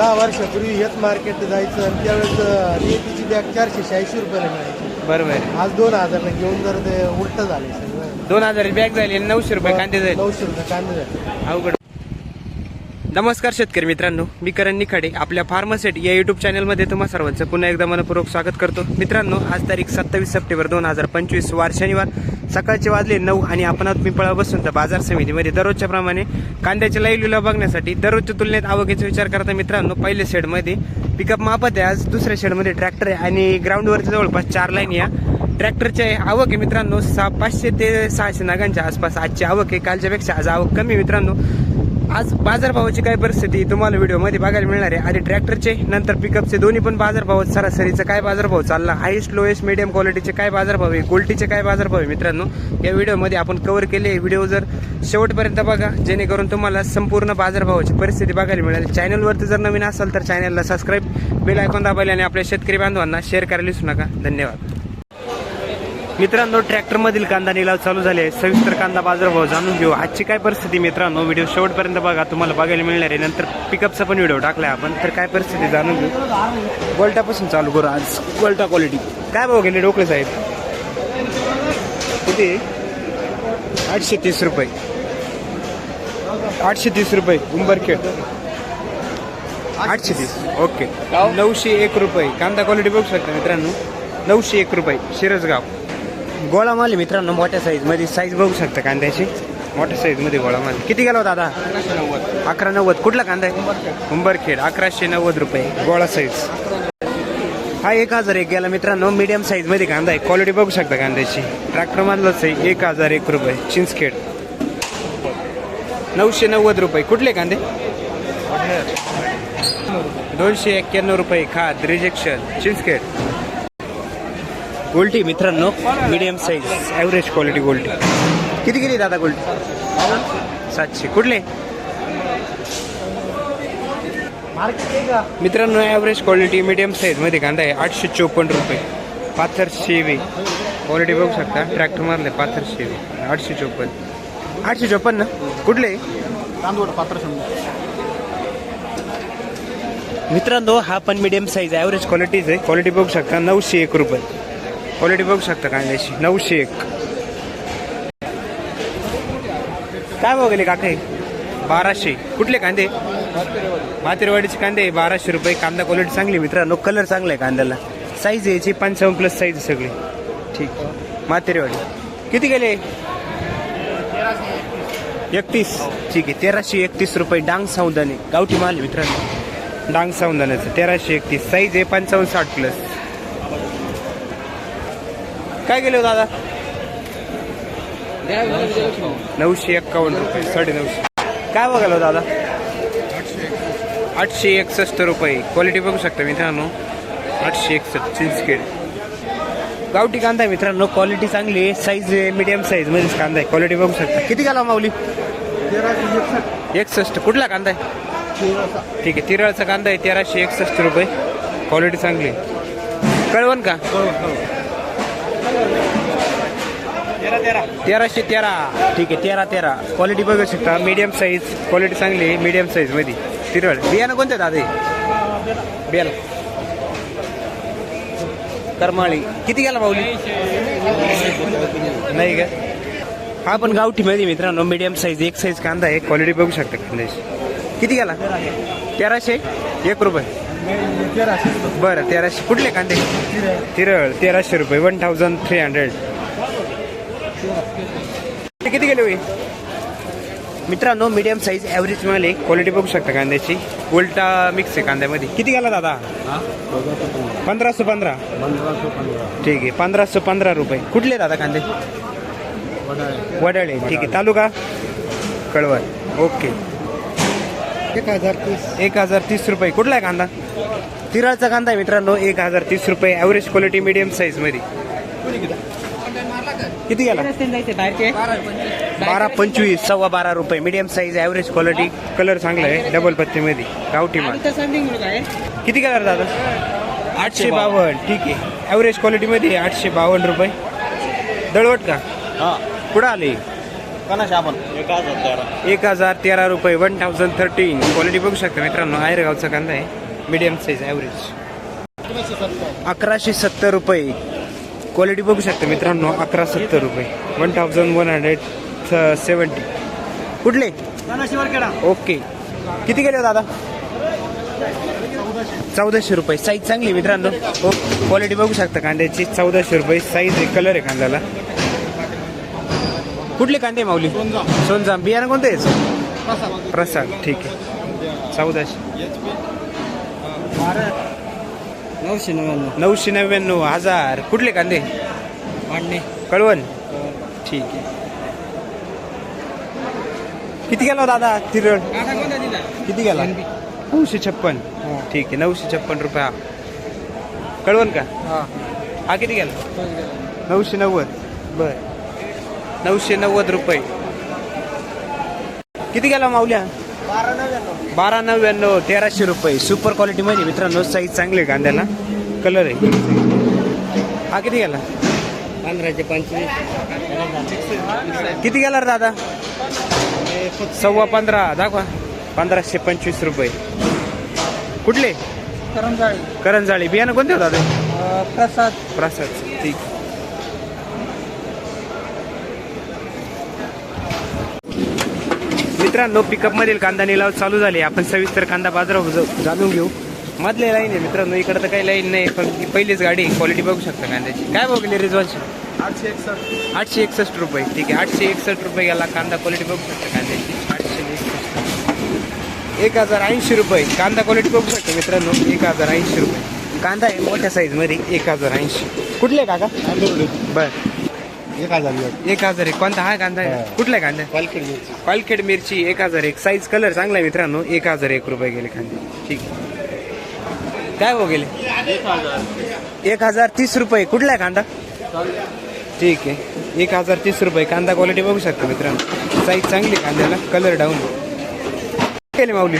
दहा वर्षापूर्वी हेच मार्केट जायचं आणि त्यावेळेस रेतीची बॅग चारशे शहाऐंशी रुपयाला मिळायची. बरोबर. आज दोन हजारला घेऊन जर ते उलट झाले सगळं. दोन हजार बॅग झाली आणि नऊशे रुपये कांदे जाईल नऊशे रुपये कांदे झाले. अवघड. नमस्कार शेतकरी मित्रांनो मी करण निखाडे आपल्या फार्मसेट या युट्यूब चॅनलमध्ये तुम्हा सर्वांचं पुन्हा एकदा मनपूर्वक स्वागत करतो. मित्रांनो आज तारीख सत्तावीस सप्टेंबर दोन हजार पंचवीस वार शनिवार सकाळचे वाजले नऊ आणि आपण आहोत पिंपळा बसून. तर बाजार समितीमध्ये दररोजच्या प्रमाणे कांद्याच्या लाईव्ह बघण्यासाठी दररोजच्या तुलनेत आवकेचा विचार करता मित्रांनो पहिल्या शेडमध्ये पिकअप मापत आहे. आज दुसऱ्या शेडमध्ये ट्रॅक्टर आहे आणि ग्राउंडवरती जवळपास चार लाईन या ट्रॅक्टरचे आवक आहे मित्रांनो सहा पाचशे ते सहाशे नागांच्या आसपास आजची आवक आहे. कालच्यापेक्षा आज आवक कमी मित्रांनो. आज बाजारभावाची काय परिस्थिती तुम्हाला व्हिडिओमध्ये बघायला मिळणार आहे. आणि ट्रॅक्टरचे नंतर पिकअपचे दोन्ही पण बाजारभाव सरासरीचा काय बाजारभाव चालला? हायेस्ट लोएस्ट मिडियम क्वालिटीचे काय बाजारभाव आहे? गोल्टीचे काय बाजारभाव आहे मित्रांनो? या व्हिडिओमध्ये आपण कव्हर केले व्हिडिओ जर शेवटपर्यंत बघा जेणेकरून तुम्हाला संपूर्ण बाजारभावाची परिस्थिती बघायला मिळेल. चॅनलवरती जर नवीन असाल तर चॅनलला सबस्क्राईब बेल आयकॉन दाबायला आणि आपल्या शेतकरी बांधवांना शेअर करायला विसरू नका. धन्यवाद. मित्रांनो ट्रॅक्टर मधील कांदा निलाव चालू झाले आहे. सविस्तर कांदा बाजारभाव जाणून घेऊ. आजची काय परिस्थिती मित्रांनो? व्हिडिओ शेवटपर्यंत बघा. तुम्हाला बघायला मिळणार आहे. नंतर पिकअपचा पण व्हिडिओ टाकलाय आपण. तर काय परिस्थिती जाणून घेऊ. गोल्टापासून चालू करू. आज गोल्टा क्वालिटी काय भाव गेले डोकळे साहेब? किती? आठशे तीस रुपये. आठशे तीस रुपये. उंबरखेड. आठशे तीस ओके नऊशे एक रुपये. कांदा क्वालिटी बघू शकता मित्रांनो. नऊशे एक रुपये. शिरसगाव. गोळा माल मित्रांनो मोठ्या साईजमध्ये. साईज बघू शकता कांद्याची. मोठ्या साईजमध्ये गोळा माल किती गेला होता दादा अकरा नव्वद. कुठला कांदा आहे? उंबरखेड अकराशे नव्वद रुपये. गोळा साईज हा एक हजार एक गेला मित्रांनो. मीडियम साईजमध्ये कांदा आहे. क्वालिटी बघू शकता कांद्याची. ट्रॅक्टर मधलाच आहे. एक हजार एक रुपये. चिंचखेड. नऊशे नव्वद रुपये. कुठले कांदे? दोनशे एक्क्याण्णव रुपये. खाद. रिजेक्शन चिंचखेड. गोल्टी मित्रांनो मीडियम साईज ॲव्हरेज क्वालिटी गोल्टी किती गेली दादा गोल्टी सातशे. कुठले? मित्रांनो ॲव्हरेज क्वालिटी मीडियम साईजमध्ये कांदा आहे आठशे चोपन्न रुपये. पाथर शेवे क्वालिटी बघू शकता ट्रॅक्टर मारले पाथर शेवे आठशे चोपन्न. आठशे चोपन्न? कुठले? तांदूळ शंभर मित्रांनो हा पण मीडियम साईज ॲव्हरेज क्वालिटीज आहे. क्वालिटी बघू शकता नऊशे एक रुपये. क्वालिटी बघू शकता कांद्याची नऊशे एक. काय भाव गेले काका बाराशे. कुठले कांदे? मातेरवाडीचे कांदे. बाराशे रुपये. कांदा क्वालिटी चांगली आहे मित्रांनो. कलर चांगला आहे कांद्याला. साईज आहे याची. पंचावन्न प्लस साईज आहे सगळी. ठीक मातेरवाडी किती गेले? एकतीस. ठीक आहे. तेराशे एकतीस रुपये. डांग सावंदाने गावठी माल मित्रांनो. डांग सावंदाण्याचं तेराशे एकतीस. साईज आहे पंचावन्न साठ प्लस काय गेले हो दादा? नऊशे एक्कावन्न रुपये साडे नऊशे काय बघायला हो दादा? आठशे एकसष्ट रुपये. क्वालिटी बघू शकता मित्रांनो. आठशे एकसष्ट चिंचखेड गावठी कांदा आहे मित्रांनो. क्वालिटी चांगली आहे. साईज मीडियम साईज मध्येच कांदा आहे. क्वालिटी बघू शकता. किती घाला माऊली? एकसष्ट. कुठला कांदा आहे? ठीक आहे. तिरळचा कांदा आहे. तेराशे एकसष्ट रुपये. क्वालिटी चांगली आहे. कळवण का? तेराशे तेरा. ठीक आहे तेरा तेरा. क्वालिटी बघू शकता. मीडियम साईज क्वालिटी चांगली आहे. मीडियम साईजमध्ये. तिरळ. बियाणं कोणते दादा हे? बियाणं. करमाळी. किती गेला माऊली? नाही का? हा पण गावठी माहिती मित्रांनो मीडियम साईज एक साईज कांदा आहे. क्वालिटी बघू शकता कांद्याची किती गेला तेराशे. एक रुपये. बरं तेराशे. कुठले कांदे? तिरळ तेराशे रुपये. वन थाउजंड थ्री हंड्रेड किती गेले होई? मित्रांनो मीडियम साईज ॲव्हरेज माल आहे. क्वालिटी बघू शकता कांद्याची. उलटा मिक्स आहे कांद्यामध्ये. किती गेला दादा? पंधराशे पंधरा. ठीक आहे पंधराशे पंधरा रुपये. कुठले दादा कांदे? वडाळे. ठीक आहे तालुका? कळवण. ओके एक हजार तीस. एक हजार तीस रुपये. कुठला आहे कांदा? तिराळचा कांदा आहे मित्रांनो एक हजार तीस रुपये. ॲव्हरेज क्वालिटी मीडियम साईजमध्ये. किती गेला? बारा पंचवीस सव्वा बारा रुपये. Medium size average quality colour चांगला आहे डबल पत्तीमध्ये गावठी माल. किती गेला रे दादा? आठशे बावन्न. ठीक आहे. ॲव्हरेज क्वालिटीमध्ये आठशे बावन्न रुपये. दळवट का? कुठं आले? एक हजार तेरा एक हजार तेरा रुपये वन थाउजंड थर्टीन क्वालिटी बघू शकता मित्रांनो आयरगावचा कांदा आहे. मिडियम साईज ॲव्हरेज अकराशे सत्तर रुपये. क्वालिटी बघू शकता मित्रांनो अकरा सत्तर रुपये. One thousand one hundred seventy कुठले? ओके किती गेले हो दादा? चौदाशे रुपये. साईज चांगली मित्रांनो. हो क्वालिटी बघू शकता कांद्याची. चौदाशे रुपये. साईज आहे कलर आहे कांद्याला. कुठले कांदे माऊली? सोनजाम. बियाणं कोणतं? प्रसाद. ठीक आहे. चौदाशे. नऊशे नव्याण्णव. नऊशे नव्याण्णव हजार. कुठले कांदे? मांडणे कळवण. ठीक आहे. किती गेला हो दादा तिरळ? किती गेला? नऊशे छप्पन. ठीक आहे. नऊशे छप्पन रुपये हा. कळवण का? हा. किती गेला? नऊशे नव्वद. बर. नऊशे नव्वद रुपये. किती गेला माऊल्या? बारा नव्याण्णव तेराशे रुपये. सुपर क्वालिटी मध्ये मित्रांनो साईज चांगली आहे कांद्याला. कलर आहे. हा किती गेला? पंधराशे पंचवीस. किती गेला रे दादा? सव्वा पंधरा. दाखवा. पंधराशे पंचवीस रुपये. कुठले? करंजाळी. करंजाळी. बियाणं कोणते होता दादा? प्रसाद. प्रसाद. ठीक. मित्रांनो पिकअप मधील कांदा निलाव चालू झाले. आपण सविस्तर कांदा बाजारावर जाणून घेऊ. मधले लाईन आहे मित्रांनो इकडे तर काही लाईन नाही पण पहिलीच गाडी क्वालिटी बघू शकता कांद्याची. काय बघली रिझॉल्ट आठशे एकसष्ट आठशे एकसष्ट रुपये. ठीक आहे आठशे एकसष्ट रुपये गेला कांदा क्वालिटी बघू शकता कांद्याची. आठशे एकसष्ट. एक हजार ऐंशी रुपये. कांदा क्वालिटी बघू शकता मित्रांनो एक हजार ऐंशी रुपये. कांदा आहे मोठ्या साईजमध्ये एक हजार ऐंशी. कुठले काका? बर. एक हजार एक. हजार एक. कोणता? हा कांदा आहे. हा. कुठला आहे कांदा? पालखेड पालखेड मिरची एक हजार एक. साईज कलर चांगला आहे मित्रांनो. एक हजार एक रुपये गेले कांदे. ठीक आहे. काय हो गेले? एक हजार. एक हजार तीस रुपये. कुठला आहे कांदा? ठीक आहे. एक हजार तीस रुपये. कांदा क्वालिटी बघू शकता मित्रांनो. साईज चांगली आहे कांद्याला. कलर डाऊन केले माऊली?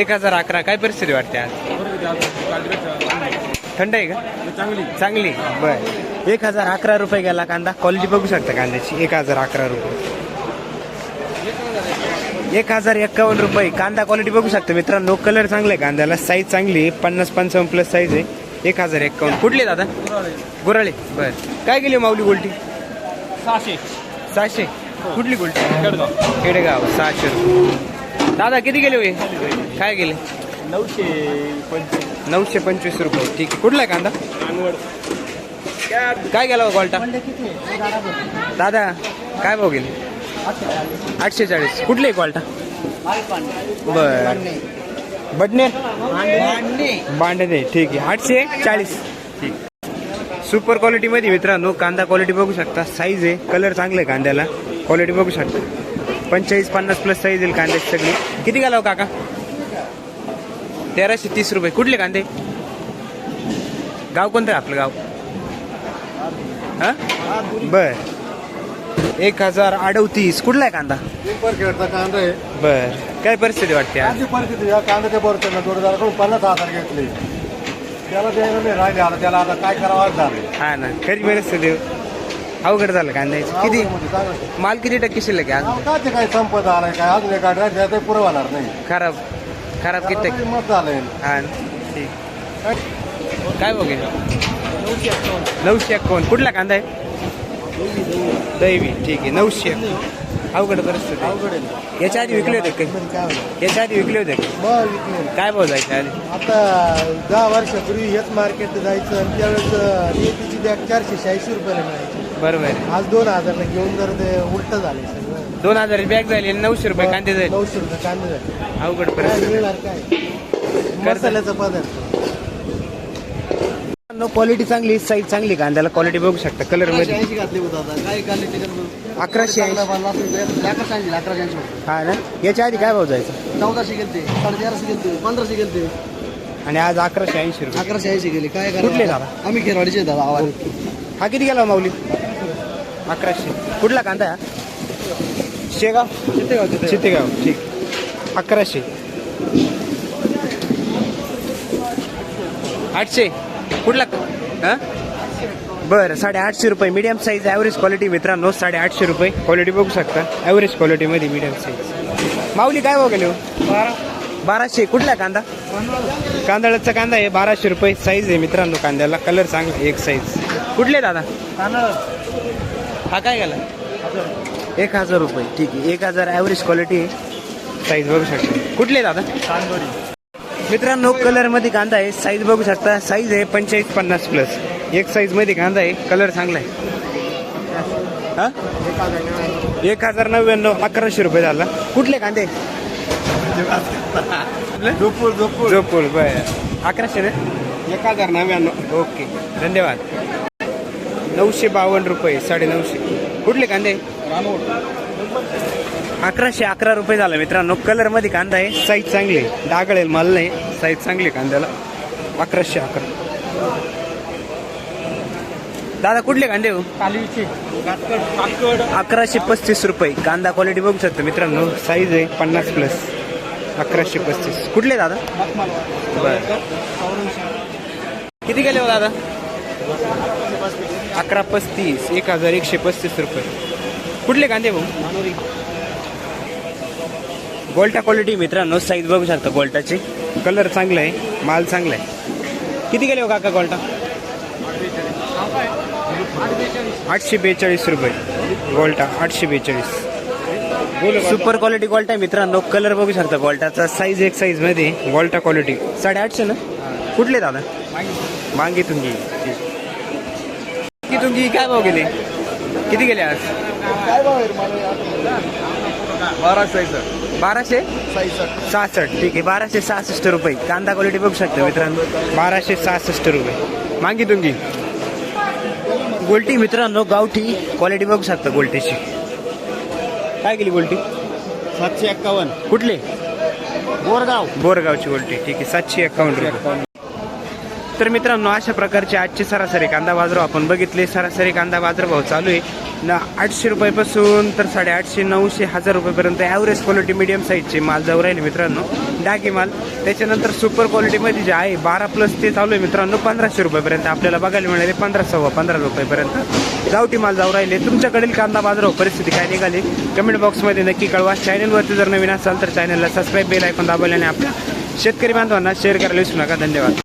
एक हजार अकरा. काय परिस्थिती वाटते आज? थंड आहे का? चांगली. चांगली. बर. एक हजार अकरा रुपये गेला कांदा. क्वालिटी बघू शकता कांद्याची. एक हजार अकरा रुपये. एक हजार एक्कावन्न रुपये. कांदा क्वालिटी बघू शकता मित्रांनो. कलर चांगला आहे कांद्याला. साईज चांगली आहे. पन्नास पंचावन्न प्लस साईज आहे. एक हजार एक्कावन्न कुठले दादा? गुराळे. बर. काय गेली माऊली गोल्टी? सहाशे. सहाशे. कुठली गोल्टी? खेडेगाव. सहाशे रुपये. दादा किती गेले होय? काय गेले? नऊशे पंचवीस. नऊशे पंचवीस रुपये. ठीक आहे. कुठला आहे कांदा? काय गेला गोल्टा? दादा काय भाव गेले? आठशे चाळीस कुठले आहे क्वालटा बर. बडनेर बांडणे ठीक आहे. आठशे चाळीस. ठीक. सुपर क्वालिटीमध्ये मित्रांनो कांदा क्वालिटी बघू शकता. साईज आहे. कलर चांगले आहे कांद्याला. क्वालिटी बघू शकता. पंचेचाळीस पन्नास प्लस साईज येईल कांद्याची सगळी. किती घालाव काका? तेराशे तीस रुपये. कुठले कांदे? गाव कोणतं आपलं गाव? हा? बर. एक हजार अडवतीस कुठला आहे कांदा? खेळचा कांदा आहे. बर. काय परिस्थिती वाटते आज? आजची परिस्थिती या कांद्याच्या बरोबर जोडदाराकडून पन्नास हजार घेतले. त्याला द्यायला नाही राहिले आता. त्याला आता काय करावं झालं हा ना. खरी परिस्थिती. अवघड झालं कांद्याची किती? म्हणजे. माल किती टक्के शिल्लक आहे आता काय ते काय संपत आलाय काय? अजून एक आठ ते पुरं होणार नाही. आज खराब. खराब किती टक्के? मत झालंय. हा ना. ठीक. काय बघेल नऊशे एक्कावन्न कुठला कांदा आहे? दैवी. ठीक आहे. नऊशे अवघड आहे. अवघड याच्या आधी विकले होते काही काय? याच्या आधी विकले होते काय भाव जायच्या आधी? आता दहा वर्षापूर्वी हेच मार्केट जायचं आणि त्यावेळेस रेतीची बॅग चारशे शहाऐंशी रुपयाला मिळायची. बरोबर आज दोन हजारला घेऊन जर ते उलट झाले सगळं. दोन हजार बॅग झाली आणि नऊशे रुपये कांदे झाले. नऊशे रुपये कांदे झाले. अवघड मिळणार काय? मसाल्याचा पदार्थ. क्वालिटी चांगली साईज चांगली कांद्याला क्वालिटी बघू शकता. कलरमध्ये. ऐंशी घातले होता आता. काय घालले अकराशे ऐंशी. अकराशे ऐंशी अकराशे ऐंशी हा ना? याच्या आधी काय भाव जायचं? चौदाशे गेलते साडेतेराशे गेलते पंधराशे गेलते. आणि आज अकराशे ऐंशी रुपये. अकराशे ऐंशी गेले. काय कुठले दादा? आम्ही खेरवाडीचे दादा आवाज. हा किती गेला माऊली? अकराशे. कुठला कांदा आहे हा? शेगाव? चित्तेगाव चितेगाव ठीक. अकराशे. आठशे. कुठला? हा? बरं साडेआठशे रुपये. मीडियम साईज ॲव्हरेज क्वालिटी मित्रांनो साडेआठशे रुपये. क्वालिटी बघू शकता. ॲव्हरेज क्वालिटीमध्ये मीडियम साईज माऊली काय गेले हो? बाराशे. कुठला कांदा? कांदळाचा कांदा आहे बाराशे रुपये. साईज आहे मित्रांनो कांद्याला. कलर चांगला आहे, एक साईज कुठले दादा? हा काय गेला? एक हजार रुपये. ठीक आहे. एक हजार ॲव्हरेज क्वालिटी आहे. साईज बघू शकता. कुठले दादा? मित्रांनो कलरमध्ये कांदा आहे. साईज बघू शकता. साईज आहे पंचेचाळीस पन्नास प्लस एक साईजमध्ये कांदा आहे. कलर चांगला आहे. हा? एक हजार नव्याण्णव अकराशे रुपये झाला. कुठले कांदे? झोपूर झोपूर. जोपूर बर. अकराशे ना? एक हजार नव्याण्णव. ओके. धन्यवाद. नऊशे बावन्न रुपये साडे नऊशे कुठले कांदे? अकराशे अकरा रुपये झाला मित्रांनो. कलरमध्ये कांदा आहे. साईज चांगली आहे. डागळेल माल नाही. साईज चांगली कांद्याला. अकराशे अकरा. दादा कुठले कांदे हो? अकराशे पस्तीस रुपये. कांदा क्वालिटी बघू शकतो मित्रांनो. साईज आहे पन्नास प्लस अकराशे पस्तीस. कुठले दादा? बर. किती गेले हो दादा? अकरा पस्तीस. एक हजार एकशे पस्तीस रुपये. कुठले कांदे भाऊ? गोल्टा क्वालिटी मित्रांनो साईज बघू शकता गोल्टाची कलर चांगला आहे माल चांगला आहे किती गेले हो काका गोल्टा आठशे बेचाळीस रुपये. गोल्टा आठशे बेचाळीस. सुपर क्वालिटी गोल्टा आहे मित्रांनो. कलर बघू शकता गोल्टाचा साईज एक साईजमध्ये गोल्टा क्वालिटी साडेआठशे ना? कुठले दादा? मांगी तुंगी की तुंगी काय भाव गेले? किती गेले आज? काय भाव बाराशे बाराशे? सहासष्ट. ठीक आहे बाराशे सहासष्ट रुपये. कांदा क्वालिटी बघू शकता मित्रांनो. बाराशे सहासष्ट रुपये. मांगी तुंगी गोल्टी मित्रांनो गावठी क्वालिटी बघू शकता गोल्टीची. काय केली गोल्टी? सातशे एक्कावन्न कुठले? बोरगाव. बोरगावची गोल्टी. ठीक आहे सातशे एकावन्न रुपये. तर मित्रांनो अशा प्रकारचे आजचे सरासरी कांदा बाजारभाव आपण बघितले. सरासरी कांदा बाजारभाव चालू आहे. ना आठशे रुपयापासून तर साडेआठशे नऊशे हजार रुपयेपर्यंत ॲव्हरेज क्वालिटी मिडियम साईजचे माल जाऊ राहिले मित्रांनो. डागी माल. त्याच्यानंतर सुपर क्वालिटीमध्ये जे आहे बारा प्लस ते चालू आहे मित्रांनो पंधराशे रुपयेपर्यंत. आपल्याला बघायला मिळाले पंधरा सव्वा पंधरा रुपयेपर्यंत. गावठी माल जाऊ राहिले. तुमच्याकडील कांदा बाजारभाव परिस्थिती काय निघाली? कमेंट बॉक्समध्ये नक्की कळवा. चॅनलवरती जर नवीन असाल तर चॅनलला सबस्क्राईब बेल ऐकून दाबवल्याने आपल्या शेतकरी बांधवांना शेअर करायला विसरू नका. धन्यवाद.